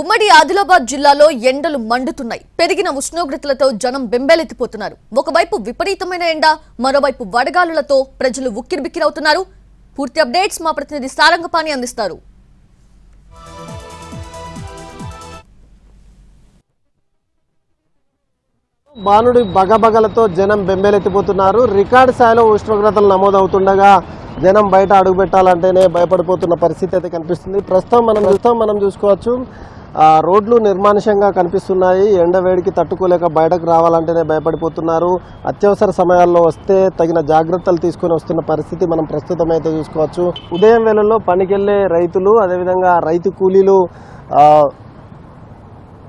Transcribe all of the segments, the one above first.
ఉమ్మడి ఆదిలాబాద్ జిల్లాలో ఎండలు మండుతున్నాయి. పెరిగిన ఉష్ణోగ్రతలతో జనం బెంబేలెత్తిపోతున్నారు. ఒకవైపు విపరీతమైన ఎండ మరోవైపు వడగాలులతో ప్రజలు ఉక్కిరిబిక్కిరవుతున్నారు. పూర్తి అప్డేట్స్ మా ప్రతినిధి సారంగపాణి అందిస్తారు. బాణుడి బగబగలతో జనం బెంబేలెత్తిపోతున్నారు. రికార్డు స్థాయిలో ఉష్ణోగ్రతలు నమోదవుతుండగా జనం బయట అడుగు పెట్టాలంటేనే భయపడిపోతున్న పరిస్థితి అయితే కనిపిస్తుంది. ప్రస్తుతం మనం ప్రస్తుతం మనం చూసుకోవచ్చు. రోడ్లు నిర్మానుషంగా కనిపిస్తున్నాయి. ఎండ వేడికి తట్టుకోలేక బయటకు రావాలంటేనే భయపడిపోతున్నారు. అత్యవసర సమయాల్లో వస్తే తగిన జాగ్రత్తలు తీసుకొని వస్తున్న పరిస్థితి మనం ప్రస్తుతం అయితే చూసుకోవచ్చు. ఉదయం వేళల్లో పనికెళ్ళే రైతులు అదేవిధంగా రైతు కూలీలు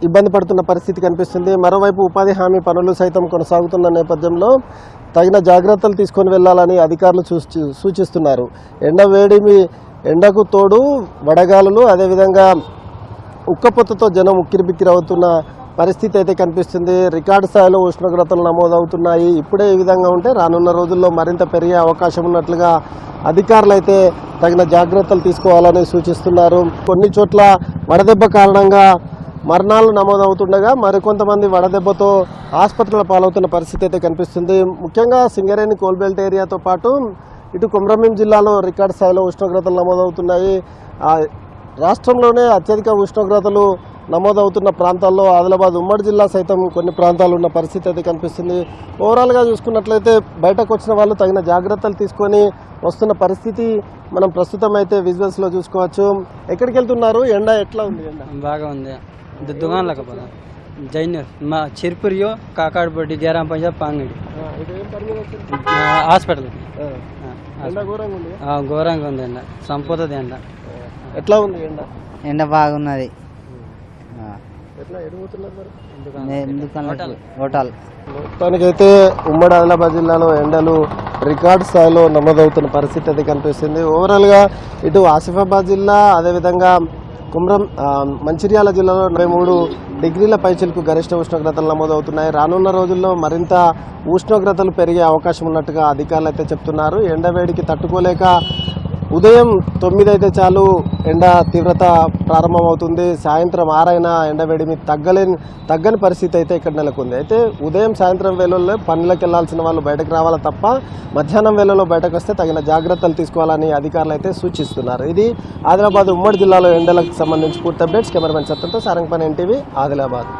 ఇబ్బంది పడుతున్న పరిస్థితి కనిపిస్తుంది. మరోవైపు ఉపాధి హామీ పనులు సైతం కొనసాగుతున్న నేపథ్యంలో తగిన జాగ్రత్తలు తీసుకొని వెళ్ళాలని అధికారులు సూచిస్తున్నారు. ఎండ వేడిమి ఎండకు తోడు వడగాలులు అదేవిధంగా ఉక్కపోతతో జనం ఉక్కిరిబిక్కిరి అవుతున్న పరిస్థితి అయితే కనిపిస్తుంది. రికార్డు స్థాయిలో ఉష్ణోగ్రతలు నమోదవుతున్నాయి. ఇప్పుడే ఈ విధంగా ఉంటే రానున్న రోజుల్లో మరింత పెరిగే అవకాశం ఉన్నట్లుగా అధికారులు అయితే తగిన జాగ్రత్తలు తీసుకోవాలని సూచిస్తున్నారు. కొన్ని చోట్ల వడదెబ్బ కారణంగా మరణాలు నమోదవుతుండగా మరికొంతమంది వడదెబ్బతో ఆసుపత్రుల పాలవుతున్న పరిస్థితి అయితే కనిపిస్తుంది. ముఖ్యంగా సింగరేణి కోల్బెల్ట్ ఏరియాతో పాటు ఇటు కుమ్రమీం జిల్లాలో రికార్డు స్థాయిలో ఉష్ణోగ్రతలు నమోదవుతున్నాయి. రాష్ట్రంలోనే అత్యధిక ఉష్ణోగ్రతలు నమోదవుతున్న ప్రాంతాల్లో ఆదిలాబాద్ ఉమ్మడి జిల్లా సైతం కొన్ని ప్రాంతాలు ఉన్న పరిస్థితి అయితే కనిపిస్తుంది. ఓవరాల్గా చూసుకున్నట్లయితే బయటకు వచ్చిన వాళ్ళు తగిన జాగ్రత్తలు తీసుకొని వస్తున్న పరిస్థితి మనం ప్రస్తుతం అయితే విజువల్స్లో చూసుకోవచ్చు. ఎక్కడికి వెళ్తున్నారు? ఎండ ఎట్లా ఉంది? ఎండ? బాగా ఉంది. దు- దుకాణాలకు పోదాం జైన్ మా చిరుపురియో కాకాడబొడ్డి గేరాం పంజాబ్ పాంగడి. హాస్పిటల్. ఘోరంగా ఉంది ఎండ. సంపోతుంది ఎండ. ఎట్లా ఉంది ఎండ? ఎండ బాగున్నది. ఎట్లా ఎడిపోతున్నారు మరి? ఎందుకన్నా హోటల్. మొత్తానికైతే ఉమ్మడి ఆదిలాబాద్ జిల్లాలో ఎండలు రికార్డ్ స్థాయిలో నమోదవుతున్న పరిస్థితి అయితే కనిపిస్తుంది. ఓవరాల్గా ఇటు ఆసిఫాబాద్ జిల్లా అదేవిధంగా కుమ్రం మంచిర్యాల జిల్లాలో నలభై మూడు డిగ్రీల పైచిలకు గరిష్ట ఉష్ణోగ్రతలు నమోదవుతున్నాయి. రానున్న రోజుల్లో మరింత ఉష్ణోగ్రతలు పెరిగే అవకాశం ఉన్నట్టుగా అధికారులు అయితే చెప్తున్నారు. ఎండ వేడికి తట్టుకోలేక ఉదయం తొమ్మిది అయితే చాలు ఎండ తీవ్రత ప్రారంభమవుతుంది. సాయంత్రం ఆరైనా ఎండ వేడిమి తగ్గలేని తగ్గని పరిస్థితి అయితే ఇక్కడ నెలకొంది. అయితే ఉదయం సాయంత్రం వేళల్లో పనులకు వెళ్ళాల్సిన వాళ్ళు బయటకు రావాలా తప్ప మధ్యాహ్నం వేళలో బయటకు వస్తే తగిన జాగ్రత్తలు తీసుకోవాలని అధికారులు అయితే సూచిస్తున్నారు. ఇది ఆదిలాబాద్ ఉమ్మడి జిల్లాలో ఎండలకు సంబంధించి పూర్తి అప్డేట్స్. కెమెరామెన్ సత్తంతో సారంగపని ఎన్టీవీ ఆదిలాబాద్.